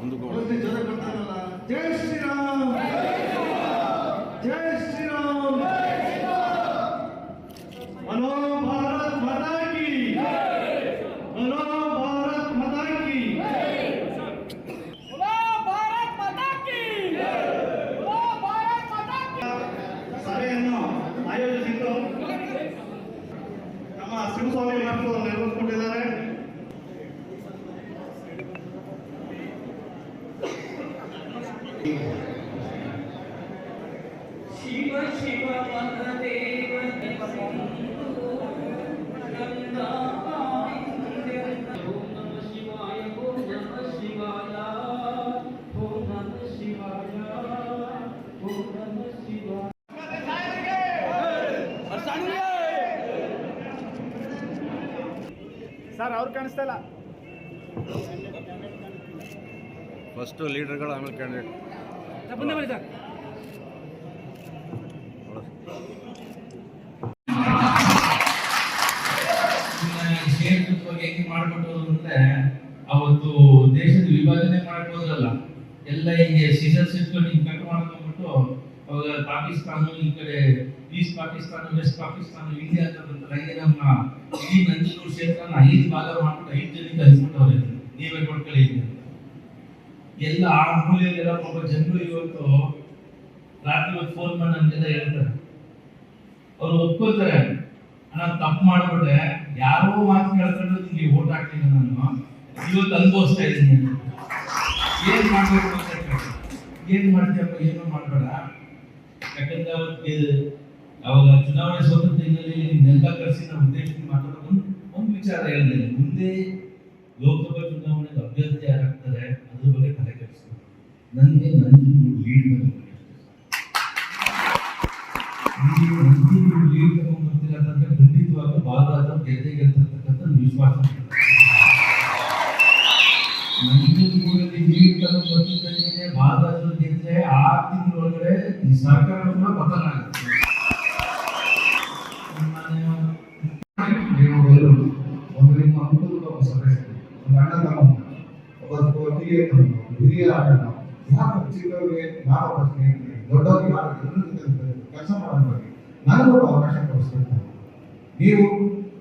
ಮುಂದಕ್ಕೆ ಶಿವ ಶಿವ ಸರ್ ಅವ್ರು ಕಾಣಿಸ್ತಾ ಇಲ್ಲ. ಫಸ್ಟು ಲೀಡರ್ಗಳು ಆಮೇಲೆ ಕ್ಯಾಂಡಿಡೇಟ್ ಅಂದ್ರೆ ಅವತ್ತು ದೇಶದ ವಿಭಜನೆ ಮಾಡ್ಬೋದಲ್ಲ, ಎಲ್ಲ ಹಿಂಗೆ ಸೀಸನ್ ಸಿಟ್ಕೊಂಡು ಹಿಂಗೆ ಕಟ್ ಮಾಡ್ಕೊಂಡ್ಬಿಟ್ಟು ಅವಾಗ ಪಾಕಿಸ್ತಾನ ಈ ಕಡೆ, east Pakistan, west Pakistan, India ಅಂತ ಬಂತಲ್ಲ ನಮ್ಮ ನಂಜನೂರು ಕ್ಷೇತ್ರನ ಐದು ಭಾಗ ಮಾಡ್ಬಿಟ್ಟು ಐದು ಜನಕ್ಕೆ ಹಂಚ್ಬಿಟ್ಟವ್ರೆ ನೀವೇ ನೋಡ್ಕೊಳ್ಳಿ. ಎಲ್ಲ ಆ ಮೂಲೆಯಲ್ಲೆಲ್ಲ ಒಬ್ಬ ಜನರು ಇವತ್ತು ರಾತ್ರಿ ಫೋನ್ ಮಾಡಿ ನಮ್ಗೆಲ್ಲ ಹೇಳ್ತಾರೆ. ಅವ್ರು ಒಪ್ಕೊಳ್ತಾರೆ. ನಾನು ತಪ್ಪು ಮಾಡ್ಬಿಟ್ಟೆ. ಯಾರೋ ಮಾತು ಕೇಳ್ಕೊಂಡು ನಿಮಗೆ ಓಟ್ ಹಾಕ್ಲಿಲ್ಲ ನಾನು. ಇವತ್ತು ಅನುಭವಿಸ್ತಾ ಇದ್ದೀನಿ. ಏನ್ ಮಾಡ್ಬೇಕು ಅಂತ. ಏನ್ ಮಾಡ್ತೀಯಪ್ಪ, ಏನು ಮಾಡ್ಬೇಡ. ಯಾಕಂದ್ರೆ ಅವತ್ತು ಅವಾಗ ಚುನಾವಣೆ ಸ್ವತಂತ್ರ ಹಿನ್ನೆಲೆಯಲ್ಲಿ ನೆಲ ಕರೆಸಿ ನಾವು ಉದ್ದೇಶಕ್ಕೆ ಮಾತಾಡೋದು ಒಂದು ವಿಚಾರ ಹೇಳಿದೆ. ಮುಂದೆ ಲೋಕಸಭಾ ಚುನಾವಣೆಗೆ ಅಭ್ಯರ್ಥಿ ಯಾರಾಗ್ತಾರೆ, ಅದ್ರ ಬಗ್ಗೆ ನನಗೆ ನನ್ನ ಲೀಡ್ ಬಗ್ಗೆ ನೀವು ನಂಜೂರು ಲೀಡ್ ತಗೊಂಡ್ಬರ್ತೀರ ಅಂತ ಖಂಡಿತವಾಗ್ಲೂ ಬಾಲರಾಜ ಗೆದ್ದೆ ಗೆಲ್ತಿರ್ತಕ್ಕಂಥ ವಿಶ್ವಾಸ ನಂಜೂರಲ್ಲಿ ಲೀಡ್ ತಗೊಂಡ್ಬರ್ತಿದ್ದಂಗೆ ಬಾಲರಾಜರು ಗೆದ್ರೆ ಆರು ತಿಂಗಳೊಳಗಡೆ ಈ ಸರ್ಕಾರ ಕೂಡ ಪತನ ಆಗುತ್ತೆ ನೀವು ಎಲ್ಲರೂ ಒಂದು ನಿಮ್ಮ ಕುಟುಂಬದ ಒಬ್ಬ ಸದಸ್ಯರು ಒಂದು ಅಣ್ಣ ತಮ್ಮ ಒಬ್ಬ ಒಟ್ಟಿಗೆ ಹಿರಿಯ ಅಣ್ಣ ಯಾರು ಚಿಕ್ಕವರಿಗೆ ಯಾರು ಪ್ರಶ್ನೆ ದೊಡ್ಡವರಿಗೆ ಕೆಲಸ ಮಾಡೋದಾಗಿ ನಾನು ಒಂದು ಅವಕಾಶ ಕೊಡಿಸ್ಬೇಕು ನೀವು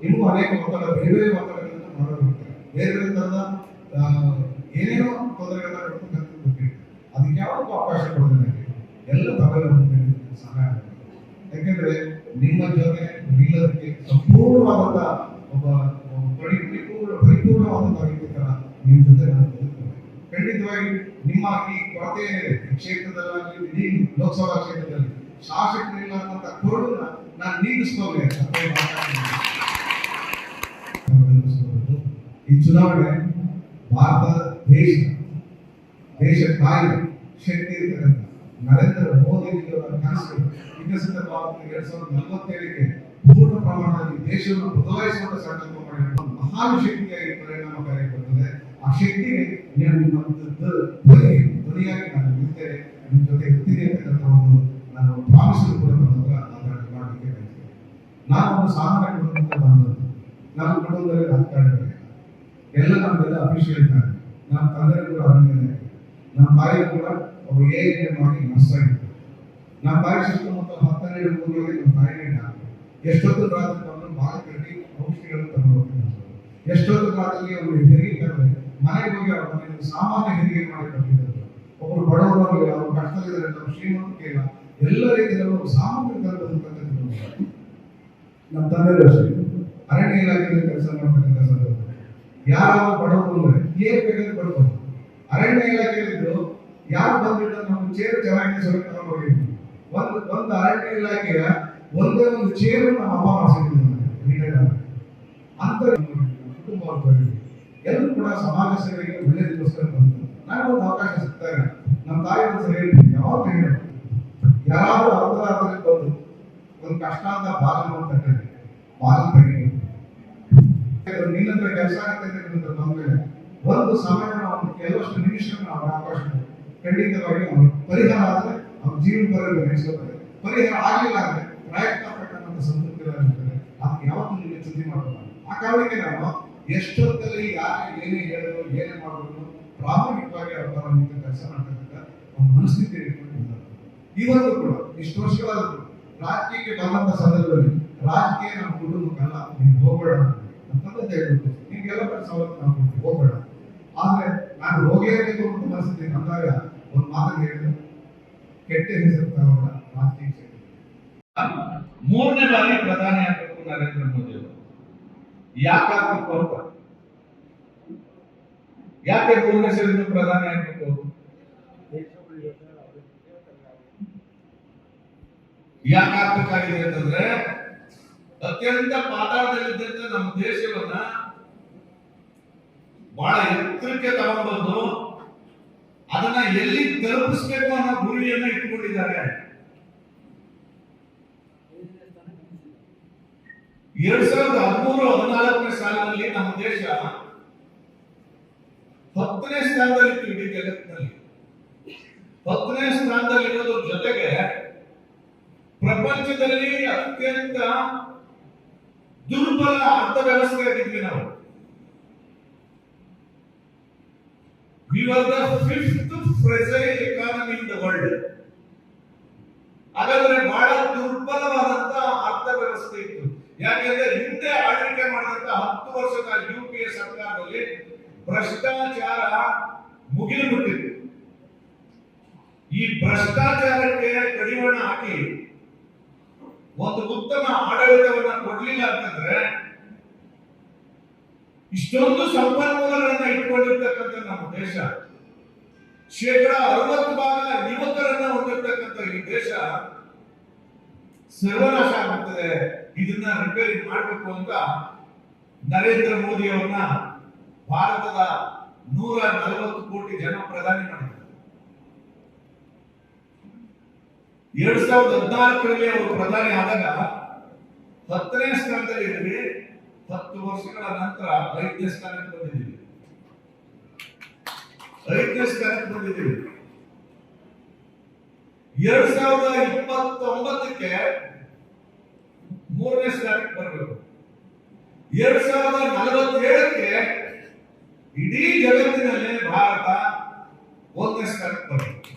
ಇನ್ನೂ ಅನೇಕ ಒತ್ತಡ, ಬೇರೆ ಬೇರೆ ಒತ್ತಡಗಳನ್ನು ಮಾಡೋದಿರ್ತಾರೆ ಬೇರೆ ಬೇರೆ ಥರದ ಏನೇನೋ ತೊಂದರೆಗಳನ್ನ ಗೊತ್ತಿದೆ ಅದಕ್ಕೆ ಯಾವಾಗ ಅವಕಾಶ ಕೊಡೋದಿಲ್ಲ ಎಲ್ಲ ತಗೊಳ್ಳಿ ಸಹಾಯ ಆಗುತ್ತೆ. ಯಾಕೆಂದ್ರೆ ನಿಮ್ಮ ಜೊತೆ ನಿಲ್ಲೋದಕ್ಕೆ ಸಂಪೂರ್ಣವಾದಂತ ಒಬ್ಬ ಪರಿಪೂರ್ಣ ಪರಿಪೂರ್ಣವಾದಂಥ ವ್ಯಕ್ತಿ ನಿಮ್ಮ ಜೊತೆ ನಾನು ಖಂಡಿತವಾಗಿ ನಿಮ್ಮ ಈ ಕೊರತೆ ಏನಿದೆ ಈ ಕ್ಷೇತ್ರದಲ್ಲಾಗಲಿ ಇಡೀ ಲೋಕಸಭಾ ಕ್ಷೇತ್ರದಲ್ಲಿ ಶಾಸಕರಿಲ್ಲ ಅನ್ನೋಂಥ ಕೊರಡನ್ನ ನಾನು ಗಮನಿಸ್ಕೋಬೇಕು. ಈ ಚುನಾವಣೆ ಭಾರತ ದೇಶ ದೇಶ ತಾಯಿ ಶಕ್ತಿ ಇರ್ತಕ್ಕಂಥ ನರೇಂದ್ರ ಮೋದಿ ಕನಸು ವಿಕಸಿತ ಭಾರತ ಎರಡ್ ಸಾವಿರದ ನಲವತ್ತೇಳಕ್ಕೆ ಪೂರ್ಣ ಪ್ರಮಾಣದಲ್ಲಿ ದೇಶವನ್ನು ಬದಲಾಯಿಸುವಂತ ಸಂಕಲ್ಪ ಮಾಡಿರುವ ಮಹಾನ್ ಶಕ್ತಿಯಾಗಿ ಪರಿಣಾಮಕಾರಿ ಬರ್ತದೆ. ಆ ಶಕ್ತಿಗೆ ಧ್ವನಿ ನಾನು ನಿಲ್ತೇನೆ ನಿಮ್ಮ ಜೊತೆ ಇರ್ತೀನಿ ಒಂದು ನಾನು ಭಾವಿಸಲು ಕೂಡ ನನ್ನ ಹತ್ರ ಮಾತಾಡಿ ಮಾಡಲಿಕ್ಕೆ ಬಯಸ್ತೇನೆ ನಾನು ಒಂದು ಸಾಮಾನ್ಯ ಕುಟುಂಬದಿಂದ ಬಂದದ್ದು. ನಾನು ಕುಟುಂಬದಲ್ಲಿ ರಾಜಕಾರಣಿಗಳಿಲ್ಲ ಎಲ್ಲ ನಮಗೆಲ್ಲ ಅಫಿಷಿಯಲ್ ಇದ್ದಾರೆ ನಮ್ಮ ತಂದೆ ಕೂಡ ಅರಣ್ಯ ನಮ್ಮ ತಾಯಿ ಕೂಡ ಅವರು ಎ ಮಾಡಿ ನರ್ಸ್ ಆಗಿರ್ತಾರೆ ನಮ್ಮ ತಾಯಿ ಸುತ್ತಮುತ್ತ ಹತ್ತೆರಡು ಊರುಗಳಿಗೆ ನಮ್ಮ ತಾಯಿನೇ ಡಾಕ್ಟರ್ ಎಷ್ಟೊತ್ತು ರಾತ್ರಿ ಬಂದು ಬಾಲ ಕಟ್ಟಿ ಔಷಧಿಗಳನ್ನು ತಗೊಂಡು ಹೋಗ್ತಾರೆ ಎಷ್ಟೊತ್ತು ರಾತ್ರಿ ಅವರು ಹೆರಿಗೆ ಮನೆಗೆ ಹೋಗಿ ಅವ್ರ ಮನೆಯಲ್ಲಿ ಸಾಮಾನ್ಯ ಹೆರಿಗೆ ಮಾಡಿ ಕಟ್ಟಿದ್ದಾರೆ. ಬಡವರಲ್ಲಿ ಅವರು ಕಷ್ಟದಲ್ಲಿದ್ದಾರೆ ನಮ್ಮ ಶ್ರೀಮಂತಿಕೆ ಇಲ್ಲ ಎಲ್ಲ ರೀತಿಯಲ್ಲೂ ತರಬೇತಿ ನಮ್ಮ ತಂದೆ ಅಷ್ಟೇ. ಅರಣ್ಯ ಇಲಾಖೆಯಲ್ಲಿ ಕೆಲಸ ಮಾಡ್ತಕ್ಕಂಥ ಸಂದರ್ಭ. ಯಾರು ಬಡವರು ಅಂದ್ರೆ ಏನ್ ಬೇಕಾದ್ರೆ ಬಡವರು. ಅರಣ್ಯ ಇಲಾಖೆಯಲ್ಲಿದ್ದು ಯಾರು ಬಂದ್ಬಿಟ್ಟು ನಮ್ಮ ಚೇರು ತಗೊಂಡು ಹೋಗಿದ್ವಿ ಒಂದು ಒಂದು ಅರಣ್ಯ ಇಲಾಖೆಯ ಒಂದೇ ಒಂದು ಚೇರು ನಮ್ಮ ಅಪ್ಪ ರಿಟೈರ್ಡ್ ಅಂತ ಕುಟುಂಬ ಎಲ್ಲರೂ ಕೂಡ ಸಮಾಜ ಸೇವೆಗೆ ಒಳ್ಳೇದಕ್ಕೋಸ್ಕರ ಬಂತು ನನಗೆ ಒಂದು ಅವಕಾಶ ಸಿಗ್ತಾ ಇಲ್ಲ ನಮ್ಮ ತಾಯಿ ಒಂದು ಸರಿ ಹೇಳ್ತೀನಿ ಯಾವಾಗ ಹೇಳಿ ಯಾರಾದ್ರೂ ಅರ್ಧ ರಾತ್ರಿ ಬಂದು ಒಂದು ಕಷ್ಟ ಅಂತ ಬಾಗಿಲು ತಟ್ಟೆ ಬಾಗಿಲು ತೆಗೀಬೇಕು ನಿನ್ನ ಹತ್ರ ಕೆಲಸ ಆಗುತ್ತೆ ಅಂತ ಬಂದ್ಮೇಲೆ ಒಂದು ಸಮಯ ನಾವು ಕೆಲವಷ್ಟು ನಿಮಿಷ ನಾವು ಅವಕಾಶ. ಖಂಡಿತವಾಗಿ ಅವನು ಪರಿಹಾರ ಆದರೆ ಅವ್ರ ಜೀವನ ಬರಲು ನಡೆಸ್ಕೋತಾರೆ ಪರಿಹಾರ ಆಗಲಿಲ್ಲ ಅಂದ್ರೆ ಪ್ರಯತ್ನ ಪಟ್ಟಂತ ಸಂತೃಪ್ತಿಗಳಾಗಿರ್ತಾರೆ ಅದಕ್ಕೆ ಯಾವತ್ತೂ ನಿಮಗೆ ಸುದ್ದಿ ಮಾಡೋಲ್ಲ ಆ ಕಾರಣಕ್ಕೆ ನಾನು ಎಷ್ಟೊತ್ತಲ್ಲಿ ಯಾರು ಏನೇ ಹೇಳೋದು ಏನೇ ಮಾಡೋದು ಪ್ರಾಮಾಣಿಕವಾಗಿ ಅವ್ರ ಪರ ನಿಂತ ಕೆಲಸ ಮಾಡ್ತಕ್ಕಂಥ ಒಂದು ಮನಸ್ಥಿತಿ ಇಟ್ಕೊಂಡಿದ್ದಾರೆ ಇವತ್ತು ಕೂಡ, ಇಷ್ಟು ವರ್ಷಗಳಾದರೂ ರಾಜಕೀಯಕ್ಕೆ ಬಂದಂಥ ಸಂದರ್ಭದಲ್ಲಿ ರಾಜಕೀಯ ನಮ್ಮ ಕುಟುಂಬಕ್ಕಲ್ಲ, ನೀವು ಹೋಗಬೇಡ ಅಂತಂದ್ರೆ ತಂದೆ ಹೇಳ್ಬಿಟ್ಟು, ನಿಮ್ಗೆಲ್ಲ ಸವಲತ್ತು ನಾವು ಹೋಗಬೇಡ. ಆದ್ರೆ ನಾನು ಹೋಗಲೇಬೇಕು ಅಂತ ಪರಿಸ್ಥಿತಿ ಬಂದಾಗ ಒಂದು ಮಾತನ್ನು ಹೇಳಿದ್ರೆ. ಕೆಟ್ಟ ಹೆಸರು ತಗೊಂಡ ರಾಜಕೀಯ ಮೂರನೇ ಬಾರಿ ಪ್ರಧಾನಿ ಆಗಬೇಕು ನರೇಂದ್ರ ಮೋದಿ ಅವರು. ಯಾಕೆ ಆಗ್ಬೇಕು ಅಂತ? ಯಾಕೆ ಭುವನೇಶ್ವರಿಂದ ಪ್ರಧಾನಿ ಆಗಬೇಕು ಯಾಕಾಗಬೇಕಾಗಿದೆ ಅಂತಂದ್ರೆ, ಅತ್ಯಂತ ಪಾತಾಳದಲ್ಲಿದ್ದಂತ ನಮ್ಮ ದೇಶವನ್ನ ಬಹಳ ಎತ್ತರಕ್ಕೆ ತಗೊಂಡ್ಬಂದು ಅದನ್ನ ಎಲ್ಲಿ ತಲುಪಿಸ್ಬೇಕು ಅನ್ನೋ ಗುರಿಯನ್ನ ಇಟ್ಕೊಂಡಿದ್ದಾರೆ. ಎರಡ್ ಸಾವಿರದ ಹದಿಮೂರು, ಹದಿನಾಲ್ಕನೇ ಸಾಲಿನಲ್ಲಿ ನಮ್ಮ ದೇಶ ಹತ್ತನೇ ಸ್ಥಾನದಲ್ಲಿ ಇಡೀ ಜಗತ್ತಿನಲ್ಲಿ. ಹತ್ತನೇ ಸ್ಥಾನದಲ್ಲಿರೋದ್ರ ಜೊತೆಗೆ ಪ್ರಪಂಚದಲ್ಲಿ ಅತ್ಯಂತ ದುರ್ಬಲ ಅರ್ಥವ್ಯವಸ್ಥೆ ಆಗಿದ್ವಿ ನಾವು. We are the fifth fragile economy in the world ಹಾಗಾದ್ರೆ ಬಹಳ ದುರ್ಬಲವಾದಂತ ಅರ್ಥವ್ಯವಸ್ಥೆ ಇತ್ತು. ಯಾಕೆಂದ್ರೆ ಹಿಂದೆ ಆಳ್ವಿಕೆ ಮಾಡಿದಂತ ಹತ್ತು ವರ್ಷದ ಯು ಪಿ ಎ ಸರ್ಕಾರದಲ್ಲಿ ಭ್ರಷ್ಟಾಚಾರ ಮುಗಿಲು ಬಿಟ್ಟಿತ್ತು ಈ ಭ್ರಷ್ಟಾಚಾರಕ್ಕೆ ಕಡಿವಾಣ ಹಾಕಿ ಒಂದು ಉತ್ತಮ ಆಡಳಿತವನ್ನ ಕೊಡ್ಲಿಲ್ಲ ಅಂತಂದ್ರೆ ಇಷ್ಟೊಂದು ಸಂಪನ್ಮೂಲಗಳನ್ನ ಇಟ್ಕೊಂಡಿರ್ತಕ್ಕಂಥ ನಮ್ಮ ದೇಶ. ಶೇಕಡ ಅರವತ್ತು ಭಾಗ ಯುವಕರನ್ನ ಹೊಂದಿರತಕ್ಕಂಥ ಈ ದೇಶ ಸರ್ವನಾಶ ಆಗುತ್ತದೆ ಇದನ್ನ ರಿಪೇರಿ ಮಾಡಬೇಕು ಅಂತ ನರೇಂದ್ರ ಮೋದಿ ಅವರನ್ನ ಭಾರತದ ನೂರ ನಲವತ್ತು ಕೋಟಿ ಜನ ಪ್ರಧಾನಿ ಮಾಡಿದ್ದಾರೆ ಎರಡ್ ಸಾವಿರದ ಹದಿನಾಲ್ಕರಲ್ಲಿ ಅವರು ಪ್ರಧಾನಿ ಆದಾಗ ಹತ್ತನೇ ಸ್ಥಾನದಲ್ಲಿ ಇದ್ವಿ ಹತ್ತು ವರ್ಷಗಳ ನಂತರ ಐದನೇ ಸ್ಥಾನಕ್ಕೆ ಬಂದಿದ್ದೀವಿ. ಐದನೇ ಸ್ಥಾನಕ್ಕೆ ಬಂದಿದ್ದೀವಿ. ಎರಡ್ ಸಾವಿರದ ಇಪ್ಪತ್ತೊಂಬತ್ತಕ್ಕೆ ಮೂರನೇ ಸ್ಥಾನಕ್ಕೆ ಬರಬೇಕು. ಎರಡ್ ಸಾವಿರದ ನಲವತ್ತೇಳಕ್ಕೆ ಇಡೀ ಜಗತ್ತಿನಲ್ಲಿ ಭಾರತ ಒಂದನೇ ಸ್ಥಾನಕ್ಕೆ ಬರಬೇಕು.